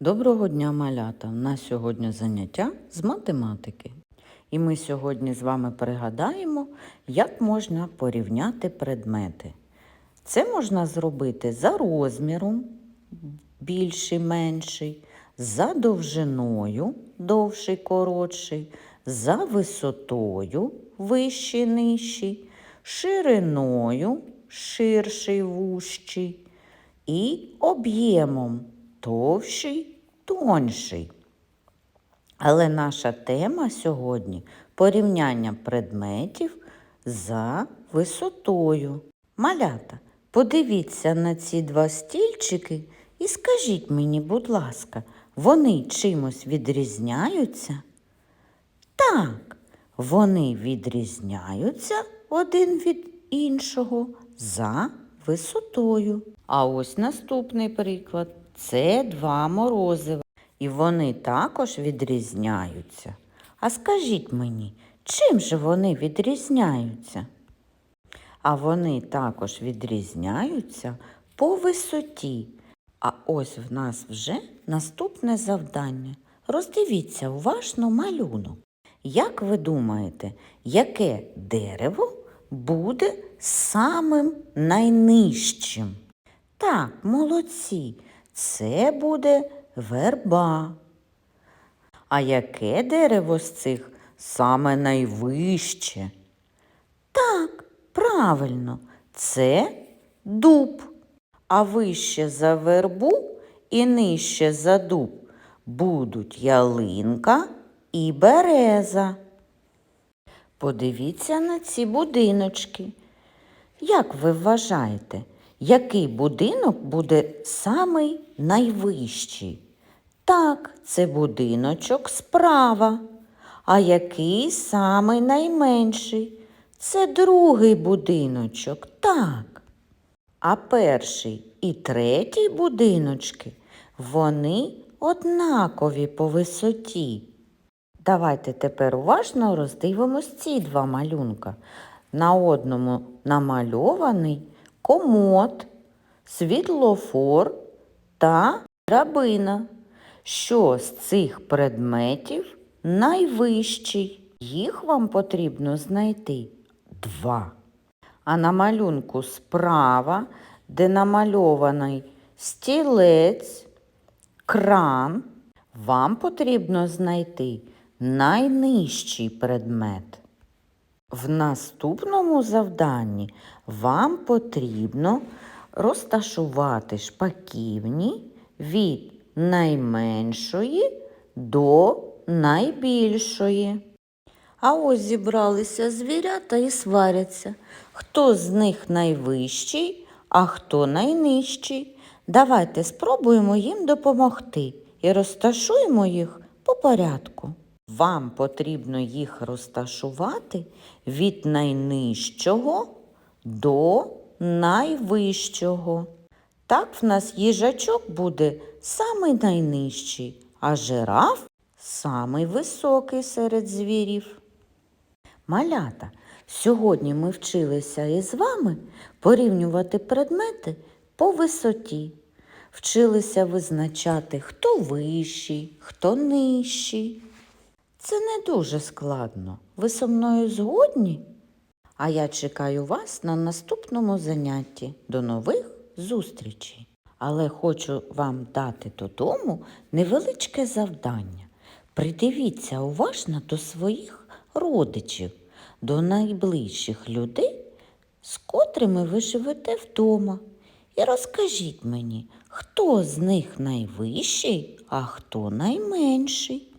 Доброго дня, малята! У нас сьогодні заняття з математики. І ми сьогодні з вами пригадаємо, як можна порівняти предмети. Це можна зробити за розміром, більший, менший, за довжиною, довший, коротший, за висотою, вищий, нижчий, шириною, ширший, вущий і об'ємом товщий, тонший. Але наша тема сьогодні порівняння предметів за висотою. Малята, подивіться на ці два стільчики і скажіть мені, будь ласка, вони чимось відрізняються? Так, вони відрізняються один від іншого за висотою. А ось наступний приклад це два морозива. І вони також відрізняються. А скажіть мені, чим же вони відрізняються? А вони також відрізняються по висоті. А ось в нас вже наступне завдання. Роздивіться уважно малюнок. Як ви думаєте, яке дерево буде самим найнижчим? Так, молодці, це буде верба. А яке дерево з цих саме найвище? Так, правильно, це дуб. А вище за вербу і нижче за дуб будуть ялинка і береза. Подивіться на ці будиночки. Як ви вважаєте, який будинок буде самий найвищий? Так, це будиночок справа. А який самий найменший? Це другий будиночок, так. А перший і третій будиночки, вони однакові по висоті. Давайте тепер уважно роздивимось ці два малюнка. На одному намальований комод, світлофор та драбина. Що з цих предметів найвищий? Їх вам потрібно знайти два. А на малюнку справа, де намальований стілець, кран, вам потрібно знайти найнижчий предмет. В наступному завданні вам потрібно розташувати шпаківні від найменшої до найбільшої. А ось зібралися звірята і сваряться. Хто з них найвищий, а хто найнижчий. Давайте спробуємо їм допомогти і розташуємо їх по порядку. Вам потрібно їх розташувати від найнижчого до найвищого. Так в нас їжачок буде самий найнижчий, а жираф самий високий серед звірів. Малята, сьогодні ми вчилися із вами порівнювати предмети по висоті. Вчилися визначати, хто вищий, хто нижчий. Це не дуже складно. Ви со мною згодні? А я чекаю вас на наступному занятті. До нових зустрічей. Але хочу вам дати додому невеличке завдання. Придивіться уважно до своїх родичів, до найближчих людей, з котрими ви живете вдома. І розкажіть мені, хто з них найвищий, а хто найменший.